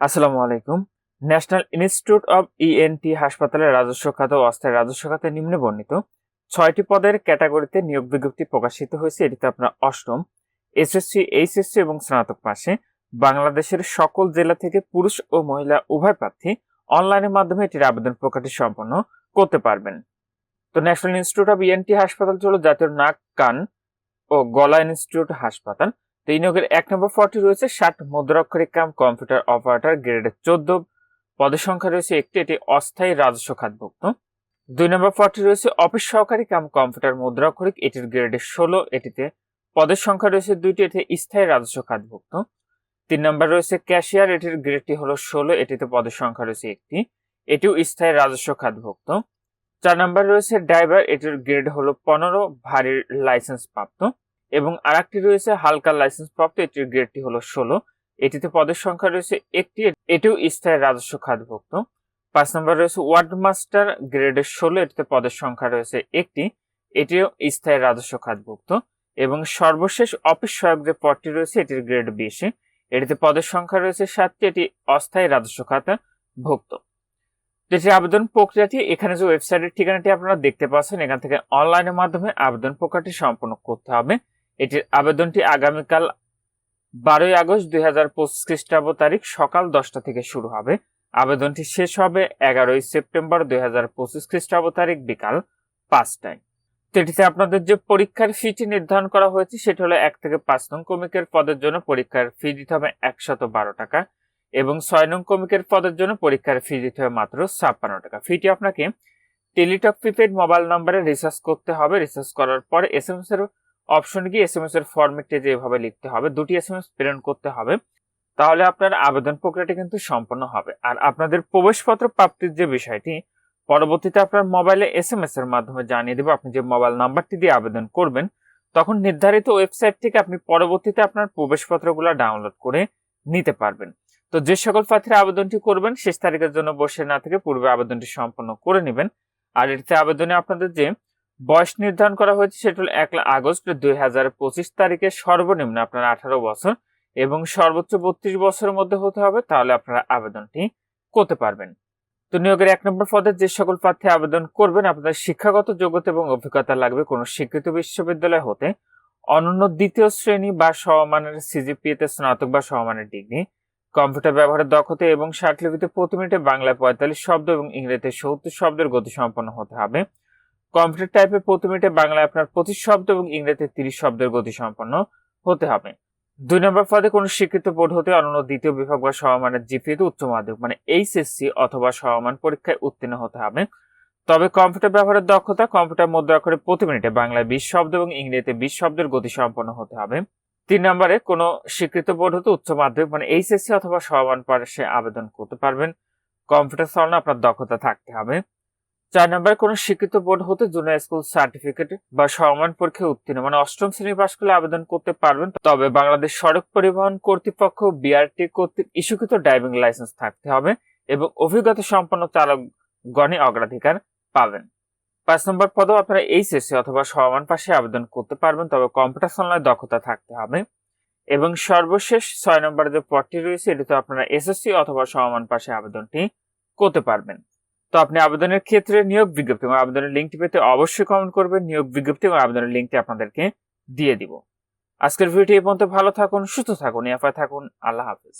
আসসালামু আলাইকুম। National Institute of ENT হাসপাতালের রাজস্ব খাত ও অস্থায়ী রাজস্ব খাতে নিম্নে বর্ণিত ছয়টি পদের ক্যাটাগরিতে নিয়োগ বিজ্ঞপ্তি প্রকাশিত হয়েছে। এটিতে আপনার অষ্টম এসএসসি এইচএসসি এবং স্নাতক পাশে বাংলাদেশের সকল জেলা থেকে পুরুষ ও মহিলা উভয় প্রার্থী অনলাইনের মাধ্যমে এটির আবেদন প্রকাশটি সম্পন্ন করতে পারবেন। তো ন্যাশনাল ইনস্টিটিউট অব ইএনটি হাসপাতাল হলো জাতীয় নাক, কান ও গলা ইনস্টিটিউট হাসপাতাল। তো এই নিয়োগের এক নম্বর পদটি রয়েছে ষাট মুদ্রাক্ষরিক কাম, কম্পিউটার অপারেটর গ্রেড চোদ্দ পদের সংখ্যা রয়েছে একটি, এটি অস্থায়ী রাজস্ব খাতভুক্ত। দুই নম্বর পদটি রয়েছে অফিস সহকারী কাম, কম্পিউটার মুদ্রাক্ষরিক, এটির গ্রেডে ষোলো, এটিতে পদের সংখ্যা রয়েছে দুইটি, এটি স্থায়ী রাজস্ব খাতভুক্ত। তিন নম্বর রয়েছে ক্যাশিয়ার, এটির গ্রেডটি হলো ষোলো, এটিতে পদের সংখ্যা রয়েছে একটি, এটিও স্থায়ী রাজস্ব খাতভুক্ত। চার নম্বর রয়েছে ড্রাইভার, এটির গ্রেড হলো পনেরো ভারীর লাইসেন্স প্রাপ্ত। এবং আর একটি রয়েছে হালকা লাইসেন্স প্রাপ্ত, এটির গ্রেডটি হলো ষোলো। এটিতে পদের সংখ্যা রয়েছে একটি, এটিও স্থায়ী রাজস্ব খাতভুক্ত। পাঁচ নম্বর রয়েছে ওয়ার্ড মাস্টার গ্রেডের ষোলো, এটিতে পদের সংখ্যা রয়েছে একটি, এটিও স্থায়ী রাজস্ব খাতভুক্ত। এবং সর্বশেষ অফিস সহায়ক যে পদটি রয়েছে, এটির গ্রেড বেশি। এটিতে পদের সংখ্যা রয়েছে সাতটি, এটি অস্থায়ী রাজস্ব খাতে ভুক্ত যেটি আবেদন প্রক্রিয়াটি, এখানে যে ওয়েবসাইটের ঠিকানাটি আপনারা দেখতে পাচ্ছেন, এখান থেকে অনলাইনের মাধ্যমে আবেদন প্রক্রিয়াটি সম্পন্ন করতে হবে। এটির আবেদনটি আগামীকাল বারোই আগস্ট দুই হাজার পঁচিশ খ্রিস্টাব্দ তারিখ সকাল দশটা থেকে শুরু হবে। আবেদনটি শেষ হবে এগারোই সেপ্টেম্বর দুই হাজার পঁচিশ খ্রিস্টাব্দ তারিখ বিকাল পাঁচটায়। তো এটিতে আপনাদের যে পরীক্ষার ফিটি নির্ধারণ করা হয়েছে, সেটি হলো এক থেকে পাঁচ নং কমিকের পদের জন্য পরীক্ষার ফি দিতে হবে একশত বারো টাকা এবং ছয় নং কমিকের পদের জন্য পরীক্ষার ফি দিতে হবে মাত্র ছাপ্পান্ন টাকা। ফিটি আপনাকে টেলিটক প্রিপেড মোবাইল নম্বরে রিচার্জ করতে হবে। রিচার্জ করার পরে এস এম এস এর অপশন গিয়ে এস এম এর ফরম্যাটে যেভাবে লিখতে হবে, দুটি এস এম এস প্রেরণ করতে হবে, তাহলে আপনার আবেদন প্রক্রিয়াটি কিন্তু সম্পন্ন হবে। আর আপনাদের প্রবেশপত্র প্রাপ্তির যে বিষয়টি, পরবর্তীতে আপনার মোবাইলে এস এম এস এর মাধ্যমে জানিয়ে দেবো আপনি যে মোবাইল নাম্বারটি দিয়ে আবেদন করবেন, তখন নির্ধারিত ওয়েবসাইট থেকে আপনি পরবর্তীতে আপনার প্রবেশপত্রগুলো ডাউনলোড করে নিতে পারবেন। তো যে সকল প্রার্থীরা আবেদনটি করবেন, শেষ তারিখের জন্য বসে না থেকে পূর্বে আবেদনটি সম্পন্ন করে নেবেন। আর এটিতে আবেদনে আপনাদের যে বয়স নির্ধারণ করা হয়েছে সেটা হল এক আগস্ট দুই হাজার পঁচিশ তারিখে সর্বনিম্ন আপনার আঠারো বছর এবং সর্বোচ্চ বত্রিশ বছরের মধ্যে হতে হবে, তাহলে আপনারা আবেদনটি করতে পারবেন। তো নিয়োগের এক নম্বর পদে যে সকল প্রার্থী আবেদন করবেন, আপনাদের শিক্ষাগত যোগ্যতা এবং অভিজ্ঞতা লাগবে কোনো স্বীকৃত বিশ্ববিদ্যালয় হতে। অনন্য দ্বিতীয় শ্রেণি বা সমমানের সিজিপিএতে স্নাতক বা সমমানের ডিগ্রি, কম্পিউটার ব্যবহারের দক্ষতা এবং ষাটলিপিতে প্রতি মিনিটে বাংলায় পঁয়তাল্লিশ শব্দ এবং ইংরেজিতে সত্তর শব্দের গতি সম্পন্ন হতে হবে। কম্পিউটার টাইপে প্রতি মিনিটে বাংলায় আপনার পঁচিশ শব্দ এবং ইংরেজিতে তিরিশ শব্দের গতি সম্পন্ন হতে হবে। দুই নম্বর পদে কোনো স্বীকৃত বোর্ড হতে অনন্য দ্বিতীয় বিভাগ বা সমমানের জিপিএতে উচ্চ মাধ্যমিক মানে এইচএসসি অথবা সমমান পরীক্ষায় উত্তীর্ণ হতে হবে। তবে কম্পিউটার ব্যবহারের দক্ষতা কম্পিউটার মুদ্রা করে প্রতি মিনিটে বাংলায় বিশ শব্দ এবং ইংরেজিতে বিশ শব্দের গতি সম্পন্ন হতে হবে। তিন নম্বরে কোনো স্বীকৃত বোর্ড হতে উচ্চ মাধ্যমিক মানে এইচএসসি অথবা সমান পাশে আবেদন করতে পারবেন। কম্পিউটার চালানো আপনার দক্ষতা থাকতে হবে। চার নম্বরে, কোন স্বীকৃত বোর্ড হতে জুনিয়র স্কুল সার্টিফিকেট বা সমান পরীক্ষায় উত্তীর্ণ মানে অষ্টম শ্রেণি পাশ করলে আবেদন করতে পারবেন। তবে বাংলাদেশ সড়ক পরিবহন কর্তৃপক্ষ বিআরটি কর্তৃক ইস্যুকৃত ড্রাইভিং লাইসেন্স থাকতে হবে এবং অভিজ্ঞতা সম্পন্ন চালকগণে অগ্রাধিকার পাবেন। পাঁচ নম্বর পদেও আপনারা এইচএসসি অথবা সমান পাশে আবেদন করতে পারবেন, তবে কম্পিউটার চালানোর দক্ষতা থাকতে হবে। এবং সর্বশেষ ছয় নম্বর যে পদটি রয়েছে, এটিতে আপনারা এসএসসি অথবা সমান পাশে আবেদনটি করতে পারবেন। তো আপনি আবেদনের ক্ষেত্রে নিয়োগ বিজ্ঞপ্তি এবং আবেদনের লিঙ্কটি পেতে অবশ্যই কমেন্ট করবেন, নিয়োগ বিজ্ঞপ্তি এবং আবেদনের লিঙ্কটি আপনাদেরকে দিয়ে দিব। আজকের ভিডিওটি এই পর্যন্ত, ভালো থাকুন, সুস্থ থাকুন এফআই থাকুন, আল্লাহ হাফিজ।